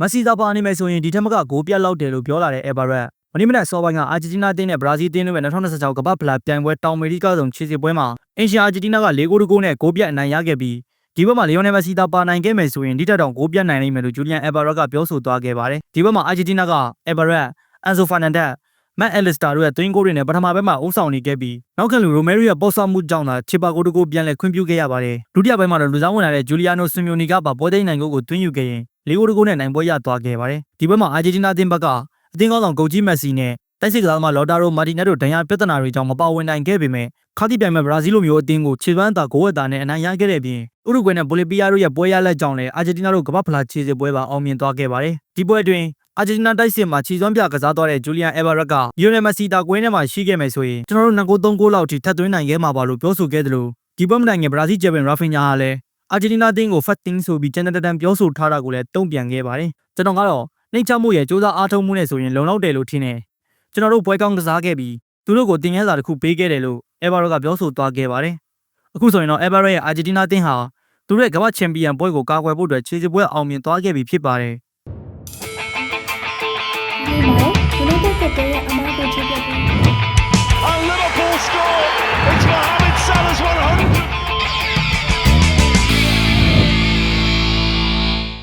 မက်ဆီသာပါအနေမဲ့ဆိုရင်ဒီထက်မကဂိုးပြတ်လောက်တယ်လို့ပြောလာတဲ့အဲဘာရက်မနေ့မနက်စောပိုင်းကအာဂျင်တီးနားတင်းနဲ့ဘရာဇီးတင်းတို့ရဲ့2026ကမ္ဘာဖလားပြိုင်ပွဲတောင်အမေရိကဆောင်ခြေစစ်ပွဲမှာအင်ရှာအာဂျင်တီးနားက၄ဂိုးတကိုးနဲ့ဂိုးပြတ်အနိုင်ရခဲ့ပြီးဒီဘက်မှာလီယိုနယ်မက်ဆီသာပါနိုင်ခဲ့မယ်ဆိုရင်ဒီထက်တောင်ဂိုးပြတ်နိုင်နိုင်မယ်လို့ဂျူလီယန်အဲဘာရက်ကပြောဆိုသွားခဲ့ပါတယ်ဒီဘက်မှာအာဂျင်တီးနားကအဲဘာရက်အန်ဆိုဖာနန်ဒက်မက်အလစ်စတာတို့ရဲ့သွင်းဂိုးတွေနဲ့ပထမဘက်မှာအုပ်ဆောင်နေခဲ့ပြီးနောက်ခံလူရိုမဲရီရဲ့ပေါ်ဆာမှုကြောင့်သာချစ်ပါဂိုးတကိုးပြန်လဲခွင့်ပြုခဲ့ရပါတယ်ဒုတိယပိုင်းမှာတော့လူစားဝင်လာတဲ့ဂျူလီယာနိုဆွန်မျိုးနီကပါပွဲသိမ်းနိုင်ကိုကိုသွင်းယူခဲ့ရင် လေးဂိုးတကိုးနဲ့နိုင်ပွဲရသွားခဲ့ပါတယ်ဒီဘက်မှာအာဂျင်တီးနားအသင်းဘက်ကအသင်းကောင်းဆောင်ဂိုဂျီမက်ဆီနဲ့တိုက်စစ်ကစားသမားလော်တာရိုမာတီနက်တို့ဒဏ်ရာပြဿနာတွေကြောင့်မပါဝင်နိုင်ခဲ့ပေမဲ့ခါတိပြိုင်မဲ့ဘရာဇီးလိုမျိုးအသင်းကိုခြေပန်းတာဂိုးဝက်တာနဲ့အနိုင်ရခဲ့တဲ့ပြင်ဥရုဂွေနဲ့ဘိုလီဗီးယားတို့ရဲ့ပွဲရလက်ကြောင့်လည်းအာဂျင်တီးနားတို့ကမ္ဘာဖလားခြေစစ်ပွဲပါအောင်မြင်သွားခဲ့ပါတယ်ဒီပွဲအတွင်းအာဂျင်တီးနားတိုက်စစ်မှာခြေစွမ်းပြကစားသွားတဲ့ဂျူလီယန်အက်ဗာရက်ကလီယိုနယ်မက်ဆီတာကွင်းထဲမှာရှိခဲ့မယ်ဆိုရင်ကျွန်တော်တို့နှစ်ကိုသုံးကိုလောက်ထိထပ်သွင်းနိုင်ခဲ့မှာပါလို့ပြောဆိုခဲ့တယ်လို့ဒီပွဲမတိုင်ခင်ဘရာဇီးဂျပန်ရာဖင်ညာဟာလည်း အာဂျင်တီးနားတင်းကိုဖတ်တင်းဆိုပြီးကျန်တဲ့တန်ပြောဆိုထားတာကိုလည်းတုံ့ပြန်ခဲ့ပါတယ်ကျွန်တော်ကတော့နှိမ့်ချမှုရဲ့စူးစမ်းအားထုတ်မှုနဲ့ဆိုရင်လုံလောက်တယ်လို့ထင်တယ်ကျွန်တော်တို့ပွဲကောင်းကစားခဲ့ပြီးသူတို့ကိုတင်ရစာတစ်ခုပေးခဲ့တယ်လို့အက်ဗာရက်ကပြောဆိုသွားခဲ့ပါတယ်အခုဆိုရင်တော့အက်ဗာရက်ရဲ့အာဂျင်တီးနားတင်းဟာသူတို့ရဲ့ကမ္ဘာချန်ပီယံပွဲကိုကာကွယ်ဖို့အတွက်ခြေစစ်ပွဲအောင်မြင်သွားခဲ့ပြီဖြစ်ပါတယ်ဒီမှာ United ကတည်းကအမားကိုချပြပေး A little